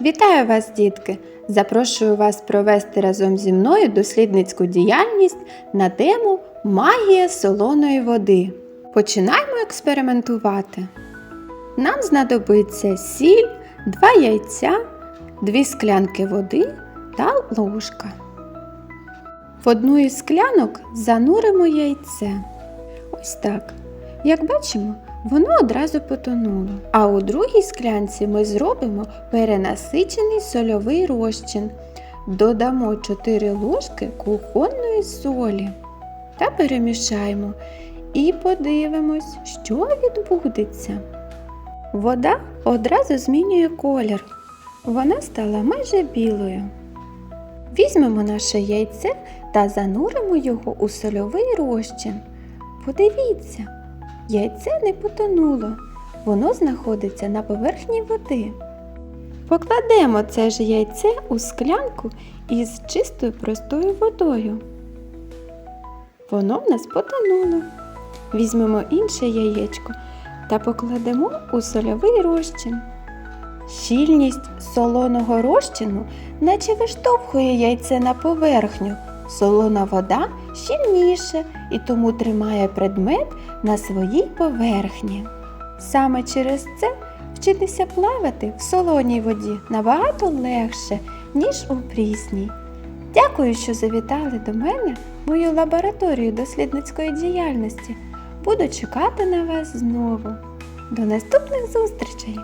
Вітаю вас, дітки! Запрошую вас провести разом зі мною дослідницьку діяльність на тему Магія солоної води. Починаємо експериментувати. Нам знадобиться сіль, два яйця, дві склянки води та ложка. В одну із склянок зануримо яйце. Ось так. Як бачимо, воно одразу потонуло. А у другій склянці ми зробимо перенасичений сольовий розчин. Додамо 4 ложки кухонної солі та перемішаємо і подивимось, що відбудеться. Вода одразу змінює колір. Вона стала майже білою. Візьмемо наше яйце та зануримо його у сольовий розчин. Подивіться, яйце не потонуло, воно знаходиться на поверхні води. Покладемо це ж яйце у склянку із чистою простою водою. Воно в нас потонуло. Візьмемо інше яєчко та покладемо у сольовий розчин. Щільність солоного розчину наче виштовхує яйце на поверхню. Солона вода щільніше і тому тримає предмет на своїй поверхні. Саме через це вчитися плавати в солоній воді набагато легше, ніж у прісній. Дякую, що завітали до мене мою лабораторію дослідницької діяльності. Буду чекати на вас знову. До наступних зустрічей!